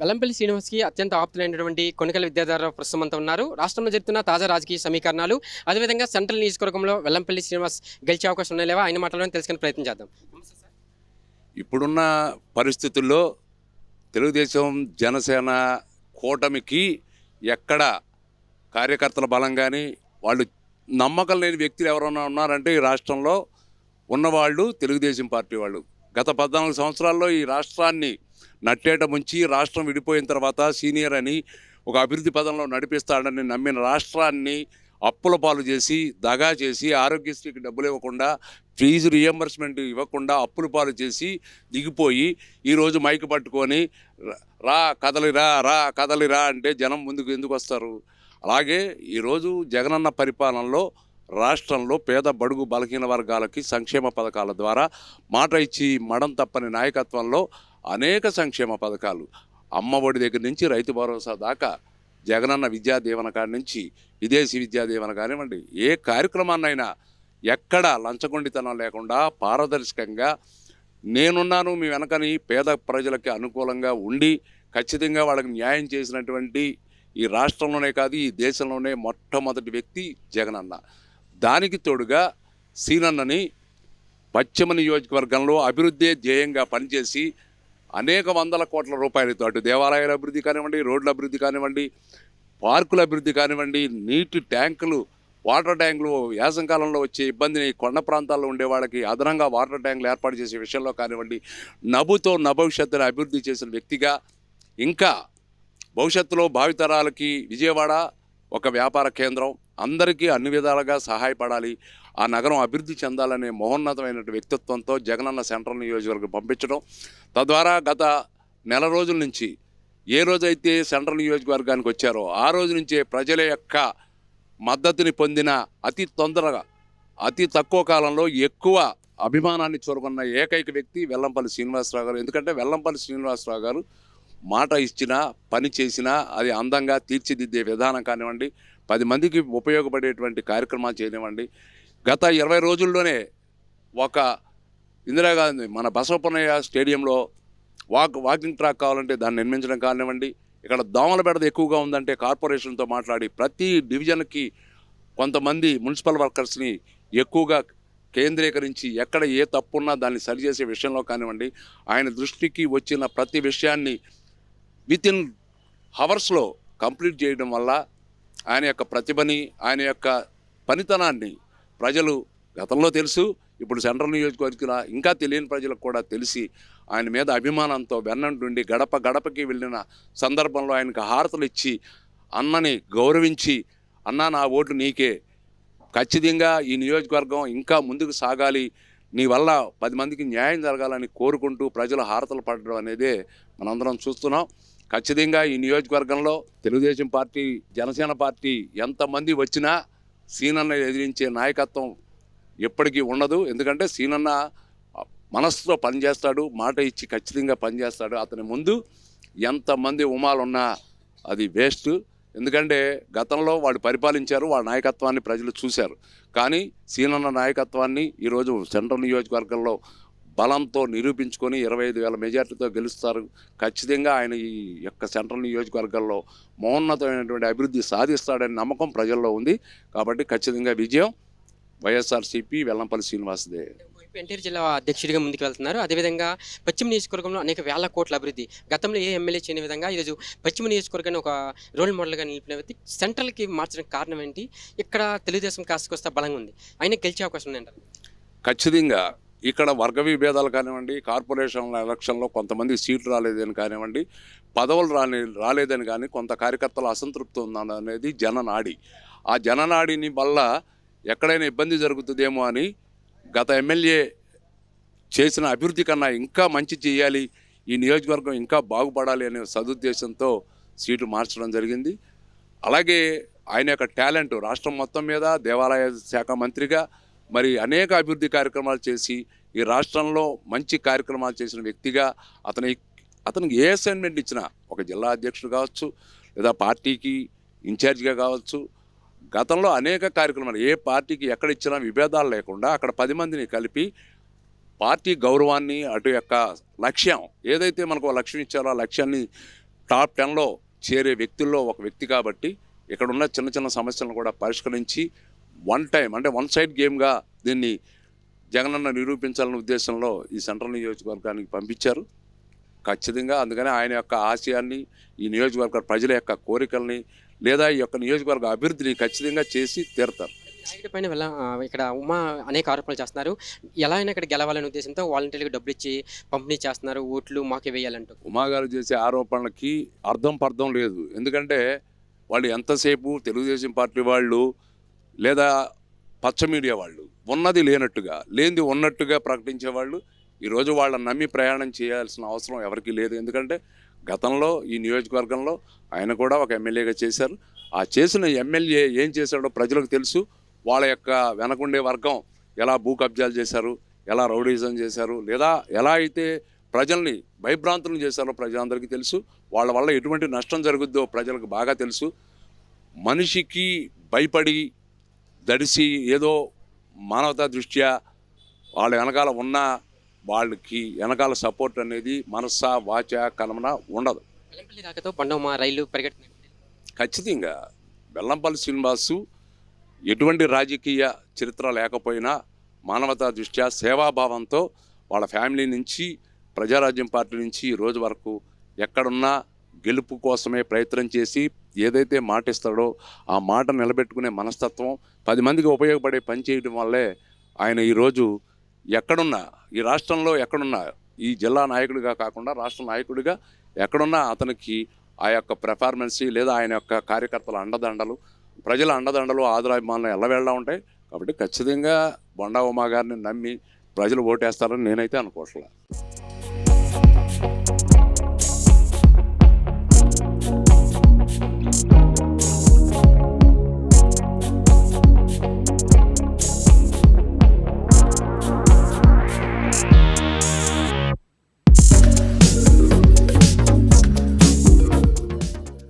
వెల్లంపల్లి శ్రీనివాస్కి అత్యంత ఆప్తులైనటువంటి కొనికల విద్యాధార ప్రస్తుతం అంతా ఉన్నారు. రాష్ట్రంలో జరుగుతున్న తాజా రాజకీయ సమీకరణాలు అదేవిధంగా సెంట్రల్ నియోజకవర్గంలో వెల్లంపల్లి శ్రీనివాస్ గెలిచే అవకాశం ఉన్నాయి లేవా? ఆయన మాటలను తెలుసుకునే ప్రయత్నం చేద్దాం. ఇప్పుడున్న పరిస్థితుల్లో తెలుగుదేశం జనసేన కూటమికి ఎక్కడ కార్యకర్తల బలం కానీ వాళ్ళు నమ్మకం లేని వ్యక్తులు ఎవరైనా ఉన్నారంటే ఈ రాష్ట్రంలో ఉన్నవాళ్ళు తెలుగుదేశం పార్టీ వాళ్ళు. గత పద్నాలుగు సంవత్సరాల్లో ఈ రాష్ట్రాన్ని నట్టేట ముంచి రాష్ట్రం విడిపోయిన తర్వాత సీనియర్ అని ఒక అభివృద్ధి పదంలో నడిపిస్తాడని నమ్మిన రాష్ట్రాన్ని అప్పుల పాలు చేసి దగా చేసి ఆరోగ్యశ్రీకి డబ్బులు ఇవ్వకుండా ఫీజు రియంబర్స్మెంట్ ఇవ్వకుండా అప్పుల పాలు చేసి దిగిపోయి ఈరోజు మైక్ పట్టుకొని రా కదలిరా రా కదలిరా అంటే జనం ముందుకు ఎందుకు వస్తారు? అలాగే ఈరోజు జగనన్న పరిపాలనలో రాష్ట్రంలో పేద బడుగు బలహీన వర్గాలకి సంక్షేమ పథకాల ద్వారా మాట ఇచ్చి మడం తప్పని నాయకత్వంలో అనేక సంక్షేమ పథకాలు. అమ్మఒడి దగ్గర నుంచి రైతు భరోసా దాకా జగనన్న విద్యా దీవెన కాడి నుంచి విదేశీ విద్యా దీవెన కానివ్వండి ఏ కార్యక్రమాన్నైనా ఎక్కడ లంచగొండితనం లేకుండా పారదర్శకంగా నేనున్నాను మీ వెనకని పేద ప్రజలకి అనుకూలంగా ఉండి ఖచ్చితంగా వాళ్ళకి న్యాయం చేసినటువంటి ఈ రాష్ట్రంలోనే కాదు ఈ దేశంలోనే మొట్టమొదటి వ్యక్తి జగనన్న. దానికి తోడుగా సీనన్నని పశ్చిమ నియోజకవర్గంలో అభివృద్ధి ధ్యేయంగా పనిచేసి అనేక వందల కోట్ల రూపాయలతో అటు దేవాలయాల అభివృద్ధి కానివ్వండి రోడ్ల అభివృద్ధి కానివ్వండి పార్కుల అభివృద్ధి కానివ్వండి నీటి ట్యాంకులు వాటర్ ట్యాంకులు వేసంకాలంలో వచ్చే ఇబ్బందిని కొండ ప్రాంతాల్లో ఉండే వాళ్ళకి అదనంగా వాటర్ ట్యాంకులు ఏర్పాటు చేసే విషయంలో కానివ్వండి నభుతో నభవిష్యత్తును అభివృద్ధి చేసిన వ్యక్తిగా ఇంకా భవిష్యత్తులో భావితరాలకి విజయవాడ ఒక వ్యాపార కేంద్రం అందరికీ అన్ని విధాలుగా సహాయపడాలి. ఆ నగరం అభివృద్ధి చెందాలనే మహోన్నతమైన వ్యక్తిత్వంతో జగనన్న సెంట్రల్ నియోజకవర్గం పంపించడం. తద్వారా గత నెల రోజుల నుంచి ఏ రోజైతే సెంట్రల్ నియోజకవర్గానికి వచ్చారో ఆ రోజు నుంచే ప్రజల యొక్క మద్దతుని పొందిన అతి తొందరగా అతి తక్కువ కాలంలో ఎక్కువ అభిమానాన్ని చూరుకున్న ఏకైక వ్యక్తి వెల్లంపల్లి శ్రీనివాసరావు గారు. ఎందుకంటే వెల్లంపల్లి శ్రీనివాసరావు గారు మాట ఇచ్చినా పని చేసినా అది అందంగా తీర్చిదిద్దే విధానం కానివ్వండి పది మందికి ఉపయోగపడేటువంటి కార్యక్రమాలు చేయనివ్వండి. గత ఇరవై రోజుల్లోనే ఒక ఇందిరాగాంధీ మన బసవపన్నయ్య స్టేడియంలో వాక్ వాకింగ్ ట్రాక్ కావాలంటే దాన్ని నిర్మించడం కానివ్వండి ఇక్కడ దోమల బెడద ఎక్కువగా ఉందంటే కార్పొరేషన్తో మాట్లాడి ప్రతి డివిజన్కి కొంతమంది మున్సిపల్ వర్కర్స్ని ఎక్కువగా కేంద్రీకరించి ఎక్కడ ఏ తప్పు ఉన్నా దాన్ని సరిచేసే విషయంలో కానివ్వండి ఆయన దృష్టికి వచ్చిన ప్రతి విషయాన్ని విత్ ఇన్ హవర్స్లో కంప్లీట్ చేయడం వల్ల ఆయన యొక్క ప్రతిభని ఆయన యొక్క పనితనాన్ని ప్రజలు గతంలో తెలుసు ఇప్పుడు సెంట్రల్ నియోజకవర్గం ఇంకా తెలియని ప్రజలకు కూడా తెలిసి ఆయన మీద అభిమానంతో వెన్నంటుండి గడప గడపకి వెళ్ళిన సందర్భంలో ఆయనకు హారతలు ఇచ్చి అన్నని గౌరవించి అన్న నా ఓటు నీకే. ఖచ్చితంగా ఈ నియోజకవర్గం ఇంకా ముందుకు సాగాలి. నీ వల్ల పది మందికి న్యాయం జరగాలని కోరుకుంటూ ప్రజలు హారతలు పడడం అనేదే మనందరం చూస్తున్నాం. ఖచ్చితంగా ఈ నియోజకవర్గంలో తెలుగుదేశం పార్టీ జనసేన పార్టీ ఎంతమంది వచ్చినా సీనన్న ఎదిరించే నాయకత్వం ఎప్పటికీ ఉండదు. ఎందుకంటే సీనన్న మనస్సులో పనిచేస్తాడు మాట ఇచ్చి ఖచ్చితంగా పనిచేస్తాడు. అతని ముందు ఎంతమంది ఉమాలు ఉన్నా అది వేస్ట్. ఎందుకంటే గతంలో వాడు పరిపాలించారు వాడి నాయకత్వాన్ని ప్రజలు చూశారు. కానీ సీనన్న నాయకత్వాన్ని ఈరోజు సెంట్రల్ నియోజకవర్గంలో బలంతో నిరూపించుకొని ఇరవై ఐదు వేల మెజార్టీతో గెలుస్తారు. ఖచ్చితంగా ఆయన ఈ యొక్క సెంట్రల్ నియోజకవర్గంలో మహోన్నతమైనటువంటి అభివృద్ధి సాధిస్తాడనే నమ్మకం ప్రజల్లో ఉంది. కాబట్టి ఖచ్చితంగా విజయం. వైఎస్ఆర్సీపీ వెల్లంపల్లి శ్రీనివాసదే ఎన్టీఆర్ జిల్లా అధ్యక్షుడిగా ముందుకు వెళ్తున్నారు. అదేవిధంగా పశ్చిమ నియోజకవర్గంలో అనేక వేల కోట్ల అభివృద్ధి. గతంలో ఏ ఎమ్మెల్యే చేయని విధంగా ఈరోజు పశ్చిమ నియోజకవర్గాన్ని ఒక రోల్ మోడల్గా నిలిపిన వ్యక్తి సెంట్రల్కి మార్చడం కారణం ఏంటి? ఇక్కడ తెలుగుదేశం కాస్త బలంగా ఉంది. ఆయన గెలిచే అవకాశం ఉందంటారు. ఖచ్చితంగా ఇక్కడ వర్గ విభేదాలు కానివ్వండి కార్పొరేషన్ ఎలక్షన్లో కొంతమంది సీట్లు రాలేదని కానివ్వండి పదవులు రాని రాలేదని కానీ కొంత కార్యకర్తల అసంతృప్తి ఉందని అనేది జననాడి. ఆ జననాడిని వల్ల ఎక్కడైనా ఇబ్బంది జరుగుతుందేమో అని గత ఎమ్మెల్యే చేసిన అభివృద్ధి కన్నా ఇంకా మంచి చేయాలి ఈ నియోజకవర్గం ఇంకా బాగుపడాలి అనే సదుద్దేశంతో సీటు మార్చడం జరిగింది. అలాగే ఆయన యొక్క టాలెంట్ రాష్ట్రం మొత్తం మీద దేవాలయ శాఖ మంత్రిగా మరి అనేక అభివృద్ధి కార్యక్రమాలు చేసి ఈ రాష్ట్రంలో మంచి కార్యక్రమాలు చేసిన వ్యక్తిగా అతని అతనికి ఏ అసైన్మెంట్ ఇచ్చినా ఒక జిల్లా అధ్యక్షుడు కావచ్చు లేదా పార్టీకి ఇన్ఛార్జిగా కావచ్చు గతంలో అనేక కార్యక్రమాలు ఏ పార్టీకి ఎక్కడ ఇచ్చినా విభేదాలు లేకుండా అక్కడ పది మందిని కలిపి పార్టీ గౌరవాన్ని అటు యొక్క లక్ష్యం ఏదైతే మనకు ఒక లక్ష్యం ఇచ్చారో ఆ లక్ష్యాన్ని టాప్ టెన్లో చేరే వ్యక్తుల్లో ఒక వ్యక్తి కాబట్టి ఇక్కడ ఉన్న చిన్న చిన్న సమస్యలను కూడా పరిష్కరించి వన్ టైం అంటే వన్ సైడ్ గేమ్గా దీన్ని జగనన్న నిరూపించాలనే ఉద్దేశంలో ఈ సెంట్రల్ నియోజకవర్గానికి పంపించారు. ఖచ్చితంగా అందుకని ఆయన యొక్క ఆశయాన్ని ఈ నియోజకవర్గ ప్రజల యొక్క కోరికల్ని లేదా ఈ యొక్క నియోజకవర్గ అభివృద్ధిని ఖచ్చితంగా చేసి తీరుతారు. పైన వెళ్ళ ఇక్కడ ఉమా అనేక ఆరోపణలు చేస్తున్నారు. ఎలా అయినా ఇక్కడ గెలవాలనే ఉద్దేశంతో వాలంటీర్లకు డబ్బులు ఇచ్చి పంపిణీ చేస్తున్నారు ఓట్లు మాకే వేయాలంటూ. ఉమాగారు చేసే ఆరోపణలకి అర్థం పర్థం లేదు. ఎందుకంటే వాళ్ళు ఎంతసేపు తెలుగుదేశం పార్టీ వాళ్ళు లేదా పచ్చ మీడియా వాళ్ళు ఉన్నది లేనట్టుగా లేనిది ఉన్నట్టుగా ప్రకటించే వాళ్ళు ఈరోజు వాళ్ళని నమ్మి ప్రయాణం చేయాల్సిన అవసరం ఎవరికీ లేదు. ఎందుకంటే గతంలో ఈ నియోజకవర్గంలో ఆయన కూడా ఒక ఎమ్మెల్యేగా చేశారు. ఆ చేసిన ఎమ్మెల్యే ఏం చేశాడో ప్రజలకు తెలుసు. వాళ్ళ యొక్క వెనకుండే వర్గం ఎలా భూ కబ్జాలు చేశారు ఎలా రౌడీజం చేశారు లేదా ఎలా అయితే ప్రజల్ని భయభ్రాంతులను చేశారో ప్రజలందరికీ తెలుసు. వాళ్ళ వల్ల ఎటువంటి నష్టం జరుగుద్దో ప్రజలకు బాగా తెలుసు. మనిషికి భయపడి దడిసి ఏదో మానవతా దృష్ట్యా వాళ్ళ వెనకాల ఉన్న వాళ్ళకి వెనకాల సపోర్ట్ అనేది మనస్స వాచ కలమన ఉండదు. రైలు ఖచ్చితంగా బెల్లంపల్లి శ్రీనివాసు ఎటువంటి రాజకీయ చరిత్ర లేకపోయినా మానవతా దృష్ట్యా సేవాభావంతో వాళ్ళ ఫ్యామిలీ నుంచి ప్రజారాజ్యం పార్టీ నుంచి ఈ రోజు వరకు ఎక్కడున్నా గెలుపు కోసమే ప్రయత్నం చేసి ఏదైతే మాట ఇస్తాడో ఆ మాట నిలబెట్టుకునే మనస్తత్వం పది మందికి ఉపయోగపడే పని చేయడం వల్లే ఆయన ఈరోజు ఎక్కడున్నా ఈ రాష్ట్రంలో ఎక్కడున్నా ఈ జిల్లా నాయకుడిగా కాకుండా రాష్ట్ర నాయకుడిగా ఎక్కడున్నా అతనికి ఆ యొక్క పెర్ఫార్మెన్స్ లేదా ఆయన యొక్క కార్యకర్తల అండదండలు ప్రజల అండదండలు ఆదరాభిమానులు ఎల్లవేళ్ళ ఉంటాయి. కాబట్టి ఖచ్చితంగా బొండా ఉమా గారిని నమ్మి ప్రజలు ఓటేస్తారని నేనైతే అనుకోవట్లేదు